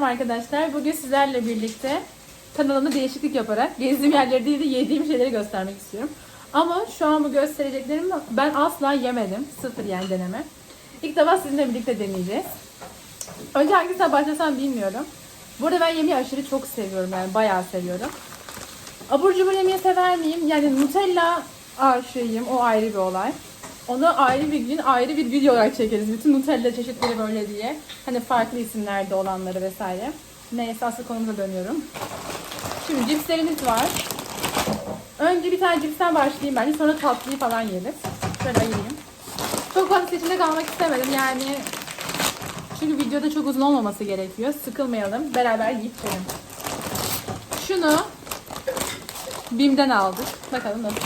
Selam arkadaşlar. Bugün sizlerle birlikte kanalımda değişiklik yaparak gezdiğim yerleri değil de yediğim şeyleri göstermek istiyorum. Ama şu an bu göstereceklerimi ben asla yemedim. Sıfır yani deneme. İlk defa sizinle birlikte deneyeceğiz. Önce hangisinden başlasam bilmiyorum. Bu arada ben yemeği aşırı çok seviyorum yani bayağı seviyorum. Abur cubur yemeği sever miyim? Yani Nutella aşığıyım. O ayrı bir olay. Onu ayrı bir gün ayrı bir video olarak çekeriz. Bütün Nutella çeşitleri böyle diye. Hani farklı isimlerde olanları vesaire. Neyse asıl konumuza dönüyorum. Şimdi cipslerimiz var. Önce bir tane cipsten başlayayım bence. Sonra tatlıyı falan yeriz. Şöyle ayırayım. Çok fazla seçimde kalmak istemedim. Yani çünkü videoda çok uzun olmaması gerekiyor. Sıkılmayalım. Beraber yiyip yiyelim. Şunu Bim'den aldık. Bakalım nasıl.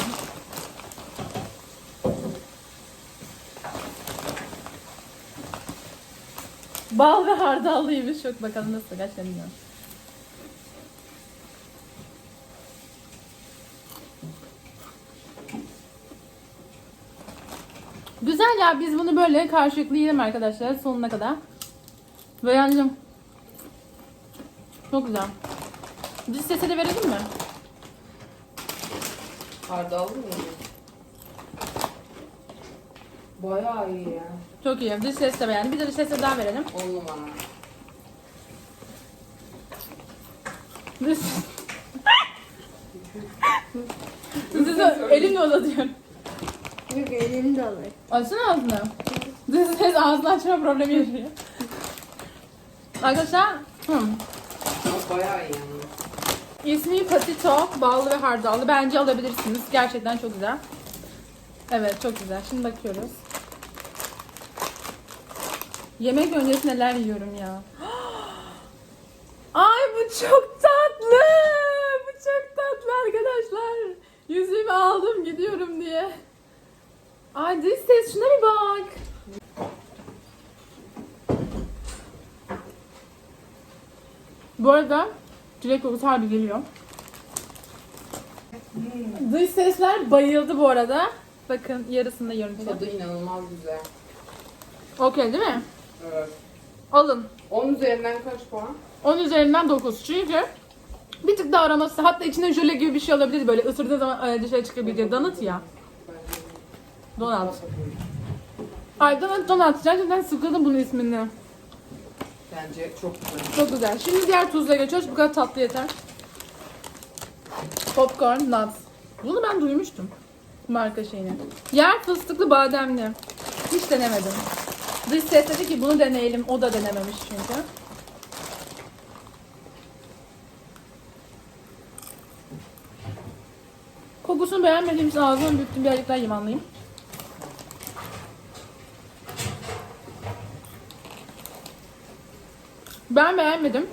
Bal ve hardallıymış. Çok bakalım nasıl. Gerçekten bilmiyorum. Güzel ya biz bunu böyle karşılıklı yiyelim arkadaşlar sonuna kadar. Beğendim. Çok güzel. Diş sesi de verelim mi? Hardallı mı? Bayağı iyi ya. Çok iyi. Diş sesi de beğendim. Bir de diş sesi daha verelim. 10 numara. Diş... Size elimle uzatıyorum. Yok elini de alır. Açsana ağzını. Diş ses ağzını açma problemi yaşıyor. Arkadaşlar. Ama bayağı iyi yani. İsmi Patito, ballı ve hardallı. Bence alabilirsiniz. Gerçekten çok güzel. Evet, çok güzel. Şimdi bakıyoruz. Yemek öncesi neler yiyorum ya. Ay bu çok tatlı. Bu çok tatlı arkadaşlar. Yüzüğümü aldım gidiyorum diye. Ay dış ses şuna bir bak. Bu arada çilek kokusu harbi geliyor. Dış sesler bayıldı bu arada. Bakın yarısında yarım Tadı inanılmaz güzel. Okey değil mi? Evet. Alın. 10 üzerinden kaç puan? 10 üzerinden 9. Çünkü bir tık daha aroması hatta içinde jöle gibi bir şey olabilir böyle ısırdığı zaman e, dışarı çıkabilecek donut ya. Donut. Ay donut donut. Gerçekten sıkıldım bunun ismini. Bence çok güzel. Çok güzel. Şimdi diğer tuzla geçiyoruz. Bu kadar tatlı yeter. Popcorn nuts. Bunu ben duymuştum. Marka şeyini. Yer fıstıklı bademli. Hiç denemedim. Dış ses dedi ki bunu deneyelim. O da denememiş çünkü. Kokusunu beğenmediğim için ağzımı büktüm. Birazcık daha limanlayayım. Ben beğenmedim.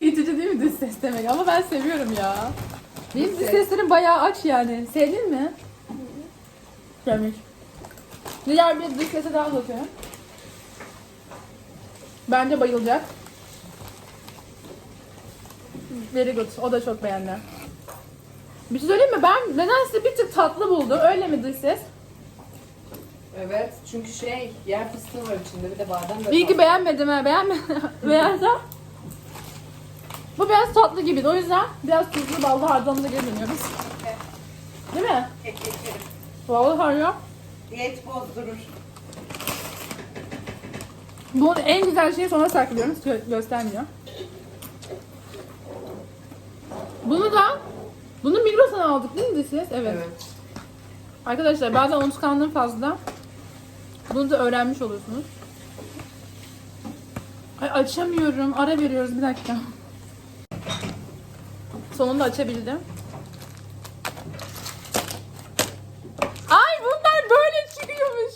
İtici değil mi dış ses demek ama ben seviyorum ya. Benim ses. seslerim bayağı aç yani. Sevdin mi? Sevmiş. Diğer bir dış sese daha bakıyorum. Bence bayılacak. Very good. O da çok beğendi. Bir şey söyleyeyim mi? Ben nedense bir tık tatlı buldum. Öyle mi dış ses? Evet çünkü şey yer fıstığı var içinde bir de badem de İyi ki beğenmedim ha. Beğenmedim. Beğensem. Bu biraz tatlı gibiydi. O yüzden biraz tuzlu ballı hardalına geri dönüyoruz. Değil mi? Eklerim. Ballı hardal. Diyet bozdurur. Bu en güzel şeyi sona saklıyorum. Gö- göstermiyor. Bunu da bunu Migros'tan aldık değil mi siz? Evet. Evet. Arkadaşlar bazen unutkanlığım fazla. Bunu da öğrenmiş olursunuz. Ay açamıyorum. Ara veriyoruz bir dakika. Sonunda açabildim. Ay bunlar böyle çıkıyormuş.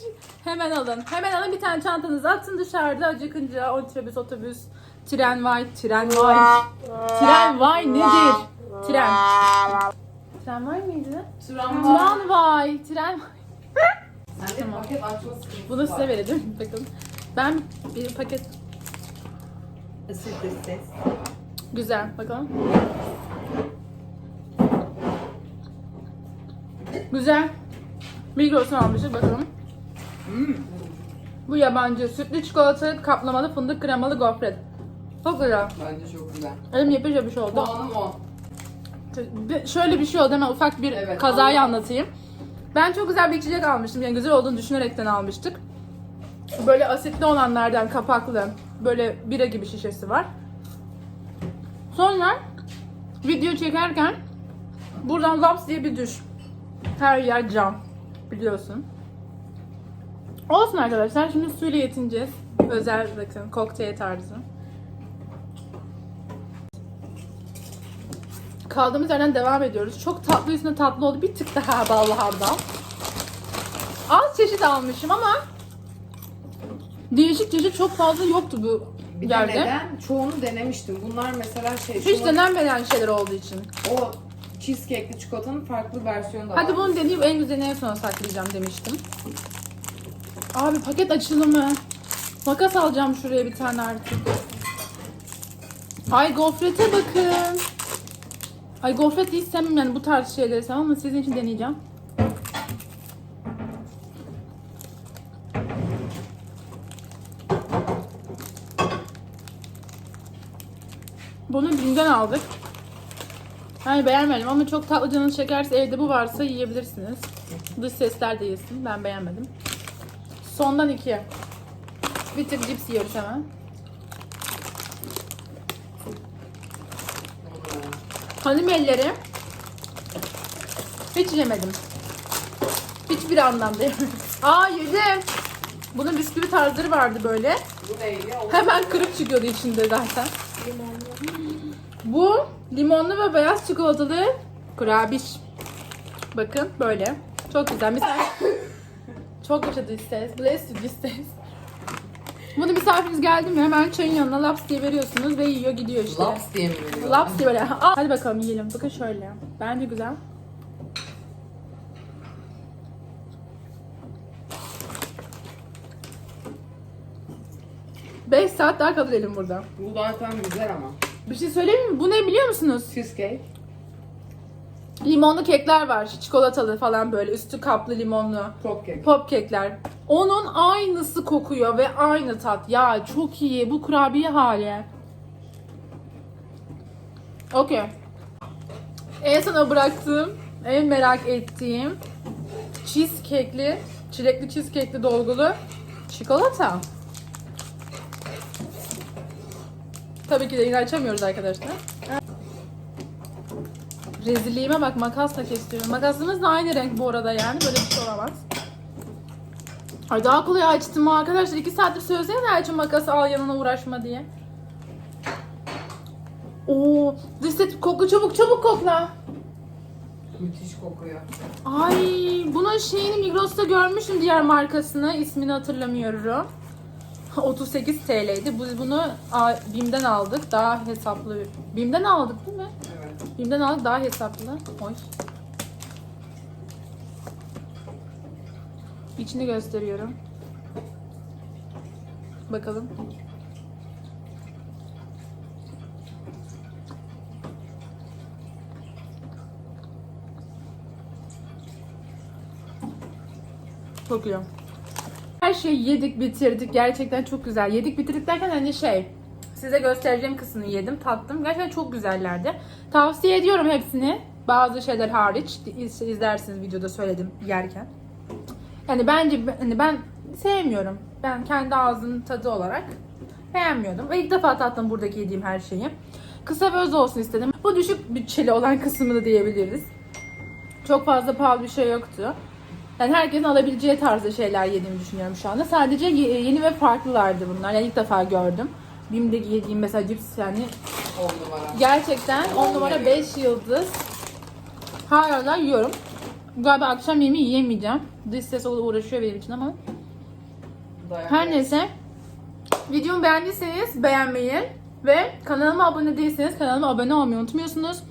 Hemen alın. Hemen alın bir tane çantanızı atın dışarıda acıkınca otobüs otobüs tren var tren var. Tren var nedir? Tren. Tren var mıydı? Sıram var. Tren vay, tren vay. Sen de paket açma sıkıntısı Bunu size var. verelim. Bakın. Ben bir paket güzel. Bakalım. Güzel. Migros'tan almışız bakalım. Bu yabancı. Sütlü çikolatalı kaplamalı fındık kremalı gofret. Çok güzel. Bence çok güzel. Elim yapış yapış oldu. Puanım 10. Bir- Şöyle bir şey oldu hemen ufak bir Evet, kazayı anlatayım. Ben çok güzel bir içecek almıştım. Yani güzel olduğunu düşünerekten almıştık. Böyle asitli olanlardan kapaklı. Böyle bira gibi şişesi var. Sonra video çekerken buradan laps diye bir düş. Her yer cam. Biliyorsun. Olsun arkadaşlar. Şimdi suyla yetineceğiz. Özel bakın kokteyl tarzı. Kaldığımız yerden devam ediyoruz. Çok tatlı üstüne tatlı oldu. Bir tık daha ballı hardal. Az çeşit almışım ama değişik çeşit çok fazla yoktu bu Bir de yerde. neden? Çoğunu denemiştim. Bunlar mesela şey, Hiç şunun- denenmeyen şeyler olduğu için. o cheesecake'li çikolatanın farklı versiyonu da Hadi var. bunu deneyip en güzelini en sona saklayacağım demiştim. Abi paket açılımı. Makas alacağım şuraya bir tane artık. Ay gofrete bakın. Ay gofret hiç sevmem yani bu tarz şeyleri sevmem ama sizin için deneyeceğim. Bunu Bim'den aldık. Yani beğenmedim ama çok tatlı canınız çekerse evde bu varsa yiyebilirsiniz. Dış sesler de yesin. Ben beğenmedim. Sondan iki. Bir tık cips yiyoruz hemen. Hanım elleri. Hiç yemedim. Hiçbir anlamda. Aa yedim. Bunun bisküvi tarzları vardı böyle. Hemen kırık çıkıyordu içinde zaten. Bu limonlu ve beyaz çikolatalı kurabiş. Bakın böyle. Çok güzel. Misal Çok yaşadı isteriz. Bless you isteriz. Bunu misafiriniz geldi mi hemen çayın yanına laps diye veriyorsunuz ve yiyor gidiyor işte. Laps diye mi veriyor? Laps diye böyle. Aa, hadi bakalım yiyelim. Bakın şöyle. Bence güzel. Beş saat daha kabul edelim burada. Bu zaten güzel ama. Bir şey söyleyeyim mi? Bu ne biliyor musunuz? Cheesecake. Limonlu kekler var. Çikolatalı falan böyle. Üstü kaplı limonlu. Top cake. Pop kekler. Onun aynısı kokuyor ve aynı tat. Ya çok iyi. Bu kurabiye hali. Okey. En sona bıraktığım, en merak ettiğim cheesecake'li, çilekli cheesecake'li dolgulu çikolata. Tabii ki de yine açamıyoruz arkadaşlar. Rezilliğime bak makasla kesiyorum. Makasımız da aynı renk bu arada yani böyle bir şey olamaz. Ay daha kolay açtım arkadaşlar. 2 saattir söylesene açın makası al yanına uğraşma diye. Oo, set kokla çabuk çabuk kokla. Müthiş kokuyor. Ay bunun şeyini Migros'ta görmüşüm diğer markasını. ismini hatırlamıyorum. 38 TL'ydi. Biz bunu Bim'den aldık. Daha hesaplı. Bim'den aldık değil mi? Bim'den aldık daha hesaplı. Oy. İçini gösteriyorum. Bakalım. Çok iyi. Her şeyi yedik bitirdik. Gerçekten çok güzel. Yedik bitirdik derken hani şey size göstereceğim kısmını yedim tattım. Gerçekten çok güzellerdi. Tavsiye ediyorum hepsini. Bazı şeyler hariç iz- izlersiniz videoda söyledim yerken. Yani bence hani ben sevmiyorum. Ben kendi ağzının tadı olarak beğenmiyordum. Ve ilk defa tattım buradaki yediğim her şeyi. Kısa ve öz olsun istedim. Bu düşük bütçeli olan kısmını diyebiliriz. Çok fazla pahalı bir şey yoktu. Yani herkesin alabileceği tarzda şeyler yediğimi düşünüyorum şu anda. Sadece ye- yeni ve farklılardı bunlar. Yani ilk defa gördüm. Bim'de yediğim mesela cips yani 10 numara. gerçekten 10 numara 5 yıldız. Hala yiyorum. Galiba akşam yemeği yiyemeyeceğim. Dış ses uğraşıyor benim için ama. Dayak Her neyse. Videomu beğendiyseniz beğenmeyi ve kanalıma abone değilseniz kanalıma abone olmayı unutmuyorsunuz.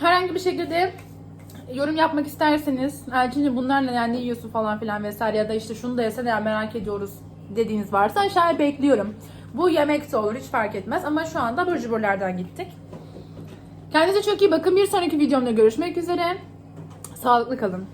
Herhangi bir şekilde yorum yapmak isterseniz Elçin'cim bunlarla yani ne yiyorsun falan filan vesaire ya da işte şunu da yesene merak ediyoruz dediğiniz varsa aşağıya bekliyorum. Bu yemek de olur hiç fark etmez ama şu anda abur cuburlardan gittik. Kendinize çok iyi bakın. Bir sonraki videomda görüşmek üzere. Sağlıklı kalın.